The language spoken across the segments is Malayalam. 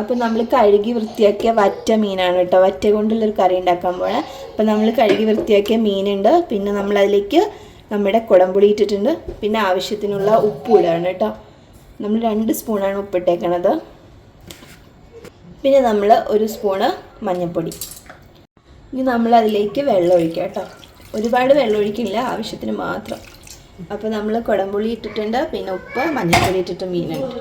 അപ്പോൾ നമ്മൾ കഴുകി വൃത്തിയാക്കിയ വറ്റ മീനാണ് കേട്ടോ. വറ്റ കൊണ്ടുള്ളൊരു കറി ഉണ്ടാക്കാൻ പോണേ. അപ്പോൾ നമ്മൾ കഴുകി വൃത്തിയാക്കിയ മീനുണ്ട്. പിന്നെ നമ്മൾ അതിലേക്ക് നമ്മുടെ കുടംപുളി ഇട്ടിട്ടുണ്ട്. പിന്നെ ആവശ്യത്തിനുള്ള ഉപ്പ് ഇടാണ് കേട്ടോ. നമ്മൾ രണ്ട് സ്പൂണാണ് ഉപ്പിട്ടേക്കണത് പിന്നെ നമ്മൾ ഒരു സ്പൂണ് മഞ്ഞൾപ്പൊടി ഇനി നമ്മൾ അതിലേക്ക് വെള്ളം ഒഴിക്കുക കേട്ടോ. ഒരുപാട് വെള്ളം ഒഴിക്കില്ല ആവശ്യത്തിന് മാത്രം. അപ്പോൾ നമ്മൾ കുടംപുളി ഇട്ടിട്ടുണ്ട്. പിന്നെ ഉപ്പ് മഞ്ഞൾപ്പൊടി ഇട്ടിട്ട് മീനുണ്ട്.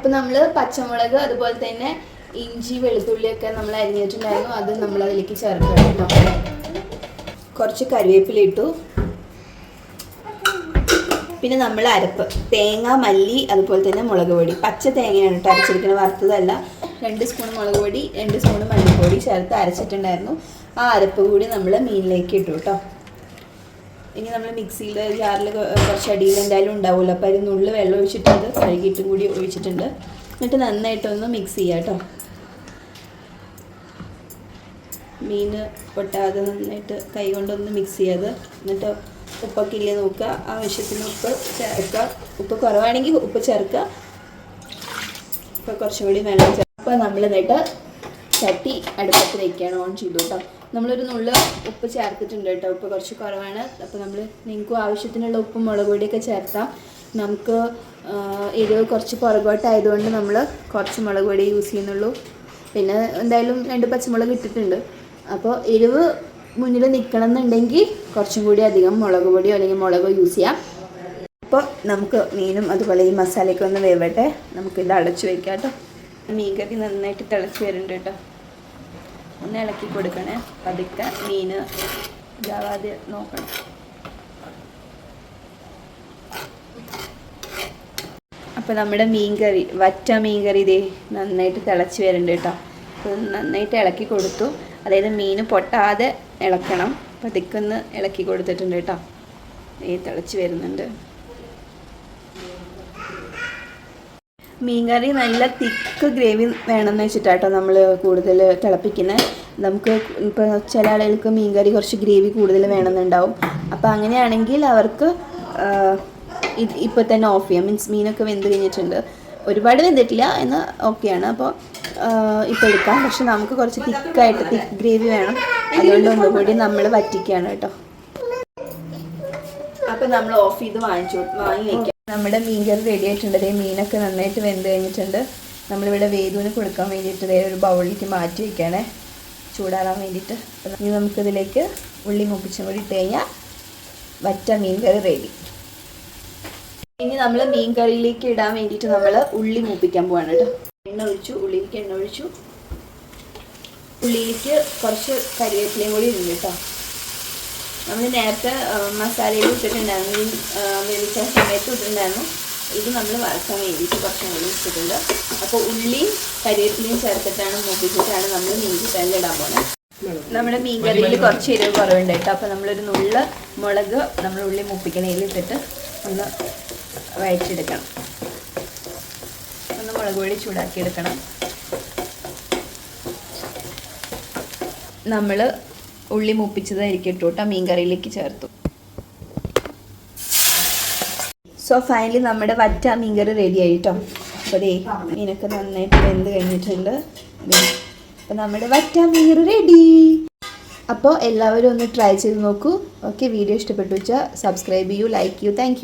അപ്പോൾ നമ്മൾ പച്ചമുളക് അതുപോലെ തന്നെ ഇഞ്ചി വെളുത്തുള്ളിയൊക്കെ നമ്മൾ അരിഞ്ഞിട്ടുണ്ടായിരുന്നു. അത് നമ്മൾ അതിലേക്ക് ചേർക്കണം കുറച്ച് കറിവേപ്പില ഇട്ടു. പിന്നെ നമ്മൾ അരപ്പ്. തേങ്ങ മല്ലി അതുപോലെ തന്നെ മുളക് പൊടി. പച്ച തേങ്ങയാണ് കേട്ടോ അരച്ചിരിക്കുന്നത് വറുത്തതല്ല. രണ്ട് സ്പൂൺ മുളക് പൊടി രണ്ട് സ്പൂൺ മല്ലിപ്പൊടി ചേർത്ത് അരച്ചിട്ടുണ്ടായിരുന്നു. ആ അരപ്പ് കൂടി നമ്മൾ മീനിലേക്ക് ഇട്ടു കേട്ടോ. ഇനി നമ്മൾ മിക്സിയിൽ ജാറിൽ കുറച്ച് അടിയിൽ എന്തായാലും ഉണ്ടാവുമല്ലോ. അപ്പോൾ അതിന് ഉള്ളിൽ വെള്ളം ഒഴിച്ചിട്ടുണ്ട്. കഴുകിയിട്ടും കൂടി ഒഴിച്ചിട്ടുണ്ട്. എന്നിട്ട് നന്നായിട്ടൊന്ന് മിക്സ് ചെയ്യാം കേട്ടോ. മീൻ പൊട്ടാതെ നന്നായിട്ട് കൈ കൊണ്ടൊന്ന് മിക്സ് ചെയ്യാതെ എന്നിട്ട് ഉപ്പൊക്കെ ഇല്ലേ നോക്കുക. ആവശ്യത്തിന് ഉപ്പ് ചേർക്കുക. ഉപ്പ് കുറവാണെങ്കിൽ ഉപ്പ് ചേർക്കുക. ഇപ്പോൾ കുറച്ചും കൂടി വെള്ളം ചേർക്കുക. അപ്പോൾ നമ്മൾ എന്നിട്ട് ചട്ടി അടുപ്പത്ത് വെക്കുകയാണ് ഓൺ ചെയ്തു കേട്ടോ നമ്മളൊരു നുള്ള ഉപ്പ് ചേർത്തിട്ടുണ്ട് കേട്ടോ ഉപ്പ് കുറച്ച് കുറവാണ്. അപ്പോൾ നമ്മൾ നിങ്ങൾക്കും ആവശ്യത്തിനുള്ള ഉപ്പും മുളക് പൊടിയൊക്കെ ചേർത്താം. നമുക്ക് എരിവ് കുറച്ച് പുറകോട്ടായതുകൊണ്ട് നമ്മൾ കുറച്ച് മുളക് പൊടി യൂസ് ചെയ്യുന്നുള്ളൂ. പിന്നെ എന്തായാലും രണ്ട് പച്ചമുളക് ഇട്ടിട്ടുണ്ട്. അപ്പോൾ എരിവ് മുന്നിൽ നിൽക്കണം എന്നുണ്ടെങ്കിൽ കുറച്ചും കൂടി അധികം മുളക് പൊടിയോ അല്ലെങ്കിൽ മുളകോ യൂസ് ചെയ്യാം. അപ്പോൾ നമുക്ക് മീനും അതുപോലെ ഈ മസാലയൊക്കെ ഒന്ന് വേവട്ടെ. നമുക്കിത് അടച്ചു വയ്ക്കാം കേട്ടോ മീൻ കറി നന്നായിട്ട് തിളച്ച് വരുന്നുണ്ട് കേട്ടോ ഒന്ന് ഇളക്കി കൊടുക്കണേ. പതുക്കെ മീൻ ഇതാവാതെ നോക്കണം. അപ്പോൾ നമ്മുടെ മീൻ കറി വറ്റ മീൻ കറി ഇതേ നന്നായിട്ട് തിളച്ച് വരുന്നുണ്ട് കേട്ടോ. അപ്പോൾ നന്നായിട്ട് ഇളക്കി കൊടുത്തു. അതായത് മീൻ പൊട്ടാതെ ഇളക്കണം. പതുക്കൊന്ന് ഇളക്കി കൊടുത്തിട്ടുണ്ട് കേട്ടോ. ഈ തിളച്ച് വരുന്നുണ്ട്. മീൻകറി നല്ല തിക്ക് ഗ്രേവി വേണമെന്ന് വെച്ചിട്ടാട്ടോ നമ്മൾ കൂടുതൽ തിളപ്പിക്കുന്നത് നമുക്ക് ഇപ്പോൾ ചില ആളുകൾക്ക് മീൻകറി കുറച്ച് ഗ്രേവി കൂടുതൽ വേണമെന്നുണ്ടാവും. അപ്പോൾ അങ്ങനെയാണെങ്കിൽ അവർക്ക് ഇത് ഇപ്പോൾ തന്നെ ഓഫ് ചെയ്യാം. മീൻസ് മീനൊക്കെ വെന്ത് കഴിഞ്ഞിട്ടുണ്ട്. ഒരുപാട് വെന്തിട്ടില്ല എന്ന് ഓക്കെയാണ് അപ്പോൾ ഇപ്പോൾ എടുക്കാം. പക്ഷെ നമുക്ക് കുറച്ച് തിക്കായിട്ട് തിക്ക് ഗ്രേവി വേണം. അതുകൊണ്ട് ഒന്നുകൂടി നമ്മൾ വറ്റിക്കുകയാണ് കേട്ടോ. അപ്പോൾ നമ്മൾ ഓഫ് ചെയ്ത് വാങ്ങിച്ചു. വാങ്ങി വയ്ക്കാം നമ്മുടെ മീൻ കറി റെഡി ആയിട്ടുണ്ട്. അതേ മീനൊക്കെ നന്നായിട്ട് വെന്ത് കഴിഞ്ഞിട്ടുണ്ട്. നമ്മളിവിടെ വേദുവിന് കൊടുക്കാൻ വേണ്ടിയിട്ട് ഒരു ബൗളിലേക്ക് മാറ്റി വെക്കണേ ചൂടാറാൻ വേണ്ടിയിട്ട് ഇനി നമുക്കിതിലേക്ക് ഉള്ളി മുപ്പിച്ചും കൂടി ഇട്ട് കഴിഞ്ഞാൽ വറ്റ മീൻ കറി റെഡി ഇനി നമ്മൾ മീൻ കറിയിലേക്ക് ഇടാൻ വേണ്ടിയിട്ട് നമ്മൾ ഉള്ളി മൂപ്പിക്കാൻ പോവാണ് കേട്ടോ. എണ്ണ ഒഴിച്ചു ഉള്ളിയിലേക്ക് എണ്ണ ഒഴിച്ചു. ഉള്ളിയിലേക്ക് കുറച്ച് കരിവേപ്പിലയും കൂടി ഇടുന്നു കേട്ടോ. നമ്മൾ നേരത്തെ മസാലയിൽ ഇട്ടിട്ടുണ്ടായിരുന്നു. മീൻ വേവിച്ച സമയത്ത് ഇട്ടിട്ടുണ്ടായിരുന്നു. ഇത് നമ്മൾ വറക്കാൻ വേണ്ടിയിട്ട് കുറച്ച് നേരം വെച്ചിട്ടുണ്ട് അപ്പോൾ ഉള്ളിയും കരിവേപ്പിലയും ചേർത്തിട്ടാണ് മൂപ്പിച്ചിട്ടാണ് നമ്മൾ തന്നെ ഇടാൻ പോകുന്നത് നമ്മുടെ മീൻകറിയിൽ കുറച്ച് എരിവ് കുറവുണ്ട് കേട്ടോ. അപ്പോൾ നമ്മളൊരു നുള്ള മുളക് നമ്മൾ ഉള്ളി മൂപ്പിക്കണയിൽ ഇട്ടിട്ട് ഒന്ന് വഴച്ചെടുക്കണം ഒന്ന് മുളക് പൊടി ചൂടാക്കി എടുക്കണം നമ്മൾ ഉള്ളി മുപ്പിച്ചതായിരിക്കും കേട്ടോ. മീൻ കറിയിലേക്ക് ചേർത്തു. സോ ഫൈനലി നമ്മുടെ വറ്റ മീൻ കറി റെഡി ആയിട്ടോ? അപ്പോൾ ദേ മീനൊക്കെ നന്നായിട്ട് വെന്ത് കഴിഞ്ഞിട്ടുണ്ട്. അപ്പോൾ നമ്മുടെ വറ്റ മീൻ റെഡി അപ്പോൾ എല്ലാവരും ഒന്ന് ട്രൈ ചെയ്ത് നോക്കൂ. ഓക്കെ വീഡിയോ ഇഷ്ടപ്പെട്ടു വെച്ചാൽ സബ്സ്ക്രൈബ് ചെയ്യൂ ലൈക്ക് ചെയ്യൂ. താങ്ക്